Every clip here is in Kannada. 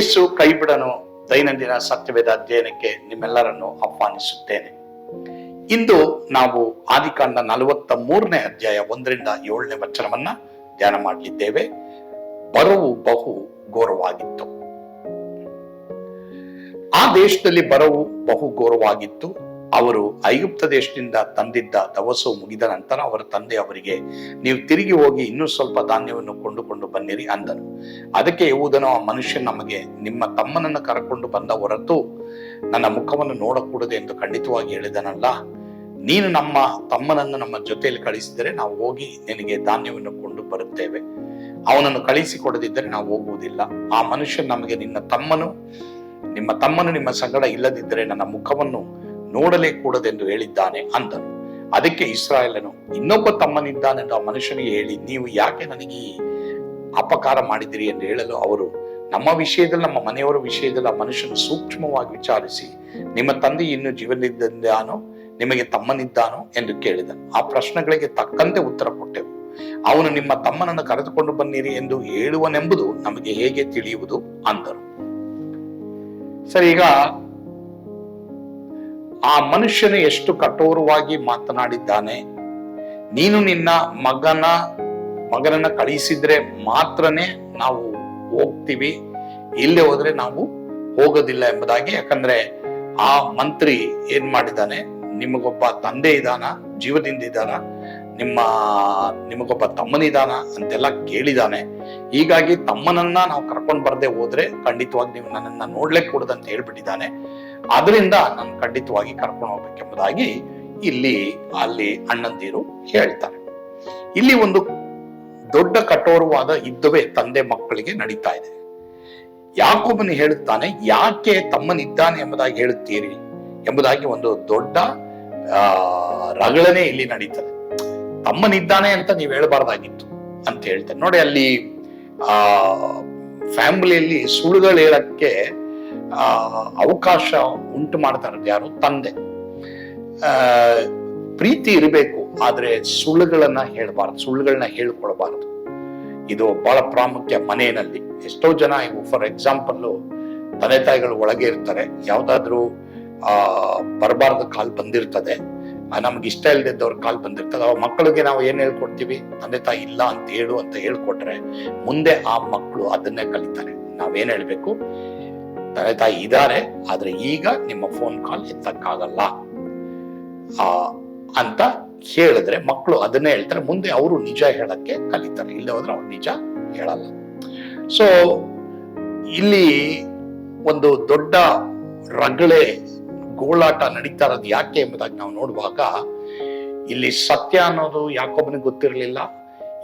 ಯೇಸು ಕೈಬಿಡನು ದೈನಂದಿನ ಸತ್ಯವೇದ ಅಧ್ಯಯನಕ್ಕೆ ನಿಮ್ಮೆಲ್ಲರನ್ನು ಆಹ್ವಾನಿಸುತ್ತೇನೆ. ಇಂದು ನಾವು ಆದಿಕಾಂಡ ನಲವತ್ತ ಮೂರನೇ ಅಧ್ಯಾಯ ಒಂದರಿಂದ ಏಳನೇ ವಚನವನ್ನ ಧ್ಯಾನ ಮಾಡಲಿದ್ದೇವೆ. ಬರವು ಬಹು ಘೋರವಾಗಿತ್ತು. ಆ ದೇಶದಲ್ಲಿ ಬರವು ಬಹು ಘೋರವಾಗಿತ್ತು. ಅವರು ಐಗುಪ್ತ ದೇಶದಿಂದ ತಂದಿದ್ದ ದವಸು ಮುಗಿದ ನಂತರ ಅವರ ತಂದೆ ಅವರಿಗೆ, ನೀವು ತಿರುಗಿ ಹೋಗಿ ಇನ್ನೂ ಸ್ವಲ್ಪ ಧಾನ್ಯವನ್ನು ಕೊಂಡುಕೊಂಡು ಬನ್ನಿರಿ ಅಂದನು ಅದಕ್ಕೆ ಯಹೂದನು, ಆ ಮನುಷ್ಯ ನಮಗೆ, ನಿಮ್ಮ ತಮ್ಮನನ್ನು ಕರಕೊಂಡು ಬಂದ ಹೊರತು ನನ್ನ ಮುಖವನ್ನು ನೋಡಕೂಡದೆ ಎಂದು ಖಂಡಿತವಾಗಿ ಹೇಳಿದನಲ್ಲ. ನೀನು ನಮ್ಮ ತಮ್ಮನನ್ನು ನಮ್ಮ ಜೊತೆಯಲ್ಲಿ ಕಳಿಸಿದರೆ ನಾವು ಹೋಗಿ ನಿನಗೆ ಧಾನ್ಯವನ್ನು ಕೊಂಡು ಬರುತ್ತೇವೆ. ಅವನನ್ನು ಕಳಿಸಿಕೊಡದಿದ್ದರೆ ನಾವು ಹೋಗುವುದಿಲ್ಲ. ಆ ಮನುಷ್ಯ ನಮಗೆ, ನಿನ್ನ ತಮ್ಮನು, ನಿಮ್ಮ ತಮ್ಮನು ನಿಮ್ಮ ಸಂಗಡ ಇಲ್ಲದಿದ್ದರೆ ನನ್ನ ಮುಖವನ್ನು ನೋಡಲೇ ಕೂಡದೆಂದು ಹೇಳಿದ್ದಾನೆ ಅಂದನು. ಅದಕ್ಕೆ ಇಸ್ರಾಯೇಲನು, ಇನ್ನೊಬ್ಬ ತಮ್ಮನಿದ್ದಾನೆಂದು ಆ ಮನುಷ್ಯನಿಗೆ ಹೇಳಿ, ನೀವು ಯಾಕೆ ನನಗೆ ಅಪಕಾರ ಮಾಡಿದಿರಿ ಎಂದು ಹೇಳಲು ಅವರು, ನಮ್ಮ ವಿಷಯದಲ್ಲಿ, ನಮ್ಮ ಮನೆಯವರ ವಿಷಯದಲ್ಲಿ ಆ ಮನುಷ್ಯನು ಸೂಕ್ಷ್ಮವಾಗಿ ವಿಚಾರಿಸಿ, ನಿಮ್ಮ ತಂದೆ ಇನ್ನು ಜೀವನದಿಂದಾನೋ ನಿಮಗೆ ತಮ್ಮನಿದ್ದಾನೋ ಎಂದು ಕೇಳಿದನು ಆ ಪ್ರಶ್ನೆಗಳಿಗೆ ತಕ್ಕಂತೆ ಉತ್ತರ ಕೊಟ್ಟೆವು. ಅವನು ನಿಮ್ಮ ತಮ್ಮನನ್ನು ಕರೆದುಕೊಂಡು ಬನ್ನಿರಿ ಎಂದು ಹೇಳುವನೆಂಬುದು ನಮಗೆ ಹೇಗೆ ತಿಳಿಯುವುದು? ಅಂದರು. ಸರಿ, ಈಗ ಆ ಮನುಷ್ಯನು ಎಷ್ಟು ಕಠೋರವಾಗಿ ಮಾತನಾಡಿದ್ದಾನೆ? ನೀನು ನಿನ್ನ ಮಗನ, ಮಗನನ್ನ ಕಳಿಸಿದ್ರೆ ಮಾತ್ರನೇ ನಾವು ಹೋಗ್ತೀವಿ, ಇಲ್ಲೇ ಹೋದ್ರೆ ನಾವು ಹೋಗೋದಿಲ್ಲ ಎಂಬುದಾಗಿ. ಯಾಕಂದ್ರೆ ಆ ಮಂತ್ರಿ ಏನ್ ಮಾಡಿದ್ದಾನೆ? ನಿಮಗೊಬ್ಬ ತಂದೆ ಇದಾನ ಜೀವದಿಂದ ಇದ್ದಾನ? ನಿಮ್ಮ, ನಿಮಗೊಬ್ಬ ತಮ್ಮನಿದಾನ ಅಂತೆಲ್ಲ ಕೇಳಿದಾನೆ. ಹೀಗಾಗಿ ತಮ್ಮನನ್ನ ನಾವು ಕರ್ಕೊಂಡು ಬರದೆ ಹೋದ್ರೆ ಖಂಡಿತವಾಗಿ ನೀವು ನನ್ನನ್ನ ನೋಡ್ಲೇ ಕೂಡದಂತ ಹೇಳ್ಬಿಟ್ಟಿದ್ದಾನೆ. ಅದರಿಂದ ನಾನು ಖಂಡಿತವಾಗಿ ಕರ್ಕೊಂಡು ಹೋಗ್ಬೇಕೆಂಬುದಾಗಿ ಇಲ್ಲಿ ಅಲ್ಲಿ ಅಣ್ಣಂದಿರು ಹೇಳ್ತಾರೆ. ಇಲ್ಲಿ ಒಂದು ದೊಡ್ಡ ಕಠೋರವಾದ ಯುದ್ಧವೇ ತಂದೆ ಮಕ್ಕಳಿಗೆ ನಡೀತಾ ಇದೆ. ಯಾಕೊಬ್ಬನು ಹೇಳುತ್ತಾನೆ, ಯಾಕೆ ತಮ್ಮನಿದ್ದಾನೆ ಎಂಬುದಾಗಿ ಹೇಳುತ್ತೀರಿ? ಎಂಬುದಾಗಿ ಒಂದು ದೊಡ್ಡ ರಗಳನೆ ಇಲ್ಲಿ ನಡೀತದೆ. ತಮ್ಮನಿದ್ದಾನೆ ಅಂತ ನೀವು ಹೇಳಬಾರ್ದಾಗಿತ್ತು ಅಂತ ಹೇಳ್ತಾರೆ. ನೋಡಿ ಅಲ್ಲಿ, ಆ, ಫ್ಯಾಮಿಲಿಯಲ್ಲಿ ಸುಳ್ಳುಗಳು ಹೇಳಕ್ಕೆ ಅವಕಾಶ ಉಂಟು ಮಾಡ್ತಾ ಇರೋದು ಯಾರು? ತಂದೆ. ಪ್ರೀತಿ ಇರಬೇಕು, ಆದ್ರೆ ಸುಳ್ಳುಗಳನ್ನ ಹೇಳಬಾರ್ದು, ಸುಳ್ಳುಗಳನ್ನ ಹೇಳ್ಕೊಳ್ಬಾರ್ದು ಇದು ಬಹಳ ಪ್ರಾಮುಖ್ಯ ಮನೆಯಲ್ಲಿ. ಎಷ್ಟೋ ಜನ ಫಾರ್ ಎಕ್ಸಾಂಪಲ್ ತಂದೆ ತಾಯಿಗಳು ಒಳಗೆ ಇರ್ತಾರೆ. ಯಾವ್ದಾದ್ರು, ಆ, ಬರಬಾರ್ದು ಕಾಲ್ ಬಂದಿರ್ತದೆ. ನಮ್ಗೆ ಇಷ್ಟ ಇಲ್ದಿದ್ದವ್ರ ಕಾಲ್ ಬಂದಿರ್ತದೆ. ಅವ ಮಕ್ಕಳಿಗೆ ನಾವು ಏನ್ ಹೇಳ್ಕೊಡ್ತೀವಿ? ತಂದೆ ತಾಯಿ ಇಲ್ಲ ಅಂತ ಹೇಳು ಅಂತ ಹೇಳ್ಕೊಟ್ರೆ, ಮುಂದೆ ಆ ಮಕ್ಕಳು ಅದನ್ನೇ ಕಲಿತಾರೆ. ನಾವೇನ್ ಹೇಳ್ಬೇಕು? ತಂದೆ ತಾಯಿ ಇದ್ದಾರೆ, ಆದ್ರೆ ಈಗ ನಿಮ್ಮ ಫೋನ್ ಕಾಲ್ ಎತ್ತಕ್ಕಾಗಲ್ಲ. ಆ, ಅಂತ ಹೇಳಿದ್ರೆ ಮಕ್ಕಳು ಅದನ್ನೇ ಹೇಳ್ತಾರೆ. ಮುಂದೆ ಅವರು ನಿಜ ಹೇಳಕ್ಕೆ ಕಲಿತಾರೆ. ಇಲ್ಲೇ ಹೋದ್ರೆ ಅವ್ರು ನಿಜ ಹೇಳಲ್ಲ. ಸೊ ಇಲ್ಲಿ ಒಂದು ದೊಡ್ಡ ರಗಳೆ, ಗೋಳಾಟ ನಡೀತಾ ಇರೋದು ಯಾಕೆ ಎಂಬುದಾಗಿ ನಾವು ನೋಡುವಾಗ, ಇಲ್ಲಿ ಸತ್ಯ ಅನ್ನೋದು ಯಾಕೊಬ್ಬನಿಗೆ ಗೊತ್ತಿರಲಿಲ್ಲ.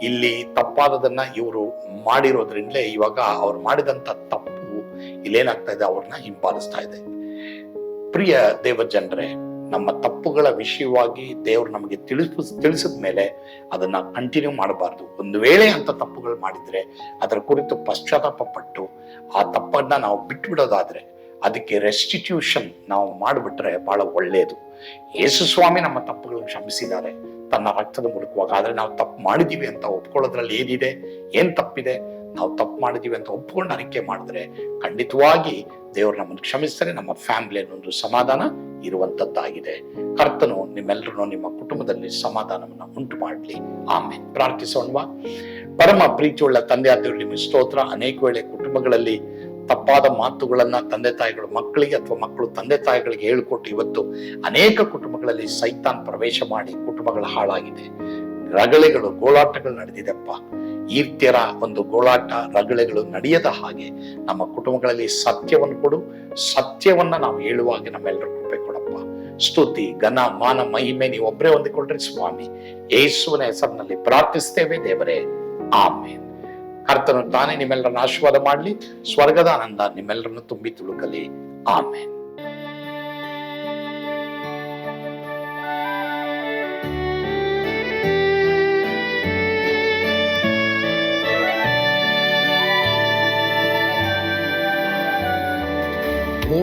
ಇಲ್ಲಿ ತಪ್ಪಾದದನ್ನ ಇವರು ಮಾಡಿರೋದ್ರಿಂದಲೇ ಇವಾಗ ಅವ್ರು ಮಾಡಿದಂತ ಇಲ್ಲೇನಾಗ್ತಾ ಇದೆ? ಅವ್ರನ್ನ ಹಿಂಪಾಲಿಸ್ತಾ ಇದೆ. ಪ್ರಿಯ ದೇವ ಜನರೇ ನಮ್ಮ ತಪ್ಪುಗಳ ವಿಷಯವಾಗಿ ದೇವರು ನಮಗೆ ತಿಳಿಸ್ ತಿಳಿಸಿದ ಮೇಲೆ ಅದನ್ನ ಕಂಟಿನ್ಯೂ ಮಾಡಬಾರ್ದು. ಒಂದು ವೇಳೆ ಅಂತ ತಪ್ಪುಗಳು ಮಾಡಿದ್ರೆ, ಅದರ ಕುರಿತು ಪಶ್ಚಾತ್ತಾಪ ಪಟ್ಟು ಆ ತಪ್ಪನ್ನ ನಾವು ಬಿಟ್ಬಿಡೋದಾದ್ರೆ, ಅದಕ್ಕೆ ರೆಸ್ಟಿಟ್ಯೂಷನ್ ನಾವು ಮಾಡಿಬಿಟ್ರೆ ಬಹಳ ಒಳ್ಳೆಯದು ಯೇಸು ಸ್ವಾಮಿ ನಮ್ಮ ತಪ್ಪುಗಳನ್ನು ಕ್ಷಮಿಸಿದ್ದಾರೆ. ತನ್ನ ರಕ್ತದ ಮುಡುಕುವಾಗ ಆದ್ರೆ ನಾವು ತಪ್ಪು ಮಾಡಿದೀವಿ ಅಂತ ಒಪ್ಕೊಳ್ಳೋದ್ರಲ್ಲಿ ಏನಿದೆ? ಏನ್ ತಪ್ಪಿದೆ? ನಾವು ತಪ್ಪು ಮಾಡಿದೀವಿ ಅಂತ ಒಪ್ಕೊಂಡು ಅರಿಕೆ ಮಾಡಿದ್ರೆ ಖಂಡಿತವಾಗಿ ದೇವರು ನಮ್ಮನ್ನು ಕ್ಷಮಿಸ್ತಾರೆ, ನಮ್ಮ ಫ್ಯಾಮಿಲಿಯನ್ನು ಒಂದು ಸಮಾಧಾನ ಇರುವಂತದ್ದಾಗಿದೆ ಕರ್ತನು ನಿಮ್ಮೆಲ್ಲರೂ ನಿಮ್ಮ ಕುಟುಂಬದಲ್ಲಿ ಸಮಾಧಾನವನ್ನು ಉಂಟು ಮಾಡಲಿ. ಆಮೇಲೆ ಪ್ರಾರ್ಥಿಸೋಣವಾ. ಪರಮ ಪ್ರೀತಿಯುಳ್ಳ ತಂದೆ ಆದವರು ನಿಮ್ಮ ಸ್ತೋತ್ರ. ಅನೇಕ ವೇಳೆ ಕುಟುಂಬಗಳಲ್ಲಿ ತಪ್ಪಾದ ಮಾತುಗಳನ್ನ ತಂದೆ ತಾಯಿಗಳು, ಮಕ್ಕಳಿಗೆ ಅಥವಾ ಮಕ್ಕಳು ತಂದೆ ತಾಯಿಗಳಿಗೆ ಹೇಳಿಕೊಟ್ಟು ಇವತ್ತು ಅನೇಕ ಕುಟುಂಬಗಳಲ್ಲಿ ಸೈತಾನ್ ಪ್ರವೇಶ ಮಾಡಿ ಕುಟುಂಬಗಳು ಹಾಳಾಗಿದೆ. ರಗಳೆಗಳು ಗೋಳಾಟಗಳು ನಡೆದಿದೆಪ್ಪ. ಈರ್ತ್ಯರ ಒಂದು ಗೋಳಾಟ ರಗಳೆಗಳು ನಡೆಯದ ಹಾಗೆ ನಮ್ಮ ಕುಟುಂಬಗಳಲ್ಲಿ ಸತ್ಯವನ್ನು ಕೊಡು. ಸತ್ಯವನ್ನ ನಾವು ಹೇಳುವಾಗ ನಮ್ಮೆಲ್ಲರೂ ಕೃಪೆ ಕೊಡಪ್ಪ. ಸ್ತುತಿ, ಘನ, ಮಾನ, ಮಹಿಮೆ ನೀವು ಒಬ್ಬರೇ ಹೊಂದಿಕೊಂಡ್ರಿ ಸ್ವಾಮಿ. ಯೇಸುವಿನ ಹೆಸರಿನಲ್ಲಿ ಪ್ರಾರ್ಥಿಸ್ತೇವೆ ದೇವರೇ. ಆಮೇನ್. ಕರ್ತನು ತಾನೇ ನಿಮ್ಮೆಲ್ಲರನ್ನ ಆಶೀರ್ವಾದ ಮಾಡಲಿ. ಸ್ವರ್ಗದ ಆನಂದ ನಿಮ್ಮೆಲ್ಲರನ್ನು ತುಂಬಿ ತುಳುಕಲಿ. ಆಮೇನ್.